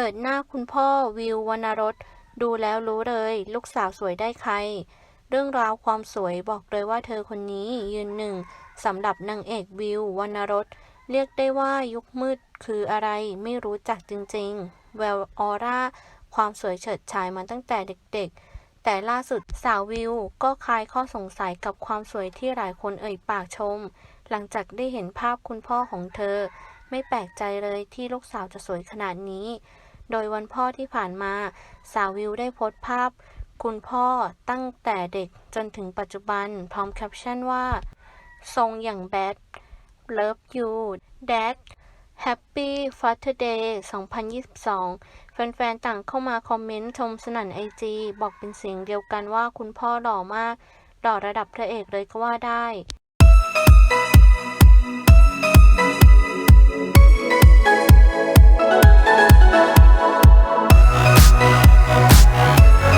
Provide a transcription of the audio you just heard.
เปิดหน้าคุณพ่อวิววรรณรสดูแล้วรู้เลย ลูกสาวสวยได้ใคร เรื่องราวความสวยบอกเลยว่าเธอคนนี้ยืนหนึ่งสำหรับนางเอกวิววรรณรสเรียกได้ว่ายุคมืดคืออะไรไม่รู้จักจริงๆ แววออร่า ความสวยเฉิดฉายมาตั้งแต่เด็กๆ แต่ล่าสุดสาววิวก็คลายข้อสงสัยกับความสวยที่หลายคนเอ่ยปากชม หลังจากได้เห็นภาพคุณพ่อของเธอ ไม่แปลกใจเลยที่ลูกสาวจะสวยขนาดนี้ โดยวันพ่อที่ผ่านมา สาววิวได้โพสต์ภาพ คุณพ่อตั้งแต่เด็กจนถึงปัจจุบัน พร้อมแคปชั่นว่า ทรงอย่างแบด Love you Dad Happy Father Day 2022 แฟนๆ ต่างเข้ามาคอมเมนต์ชมสนั่นไอจีบอกเป็นเสียงเดียวกันว่าคุณพ่อหล่อมาก หล่อระดับพระเอกเลยก็ว่าได้